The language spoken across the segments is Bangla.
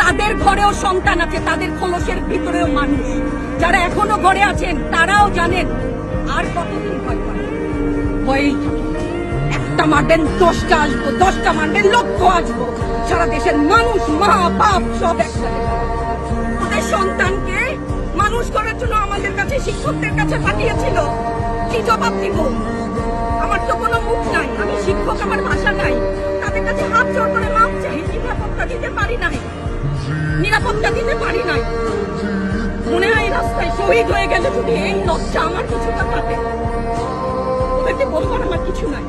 তাদের ঘরেও সন্তান আছে, তাদের খোলসের ভিতরেও মানুষ। যারা এখনও ঘরে আছেন, তারাও জানেন, আর কতদিন ভয় একটা মারবেন, দশটা আসব, দশটা মারবেন লক্ষ আসব। সারা দেশের মানুষ, মা, বাপ, সব একসাথে। ওদের সন্তানকে মানুষ করার জন্য আমাদের কাছে, শিক্ষকদের কাছে পাঠিয়েছিল। কি জবাব দিব? আমার তো কোনো মুখ নাই, আমি শিক্ষক, আমার ভাষা নাই। তাদের কাছে হাত জোর করে মাপ চাই নিরাপত্তা দিতে পারি নাই? নিরাপত্তা দিতে পারি নাই। মনে হয় রাস্তায় শহীদ হয়ে গেলে যদি এই লজ্জা আমার কিছুটা কাটে ওদেরকে বলবার আমার কিছু নাই।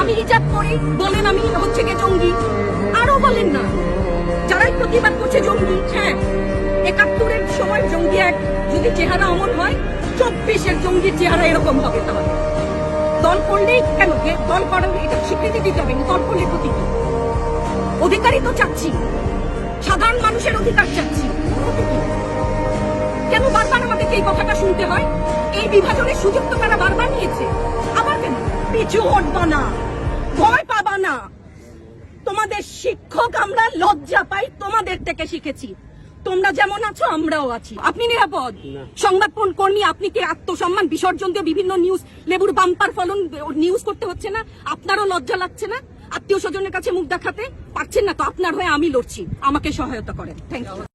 আমি হিজাব করি, বলেন আমি হচ্ছে গে জঙ্গি। আরও বলেন না। যারাই প্রতিবাদ করছে জঙ্গি হ্যাঁ একাত্তরের সময় জঙ্গি এক, যদি চেহারা অমন হয়, চব্বিশের জঙ্গির চেহারা এরকম হবে তাহলে। দল করলেই কেন? দল করার এটা স্বীকৃতি দিতে হবে, দল করলে ক্ষতি কি? অধিকারই তো চাচ্ছি। মানুষের অধিকার চাচ্ছি। কেন বারবার আমাদেরকে এই কথাটা শুনতে হয়? এই বিভাজনের সুযোগ তো তারা বারবার নিয়েছে। আবার কেন? পিছু হটবা না। ভয় পাবা না। তোমাদের শিক্ষক আমরা লজ্জা পাই তোমাদের থেকে শিখেছি। তোমরা যেমন আছো আমরাও আছি। আপনি নিরাপদ? সংবাদ কর্মী আপনি কি আত্মসম্মান? বিসর্জন দিয়ে বিভিন্ন নিউজ লেবুর বাম্পার ফলন নিউজ করতে হচ্ছে না? আপনারও লজ্জা লাগছে না? আত্মীয় স্বজনের কাছে মুখ দেখাতে পারছেন না, তো আপনার হয়ে আমি লড়ছি। আমাকে সহায়তা করেন। Thank you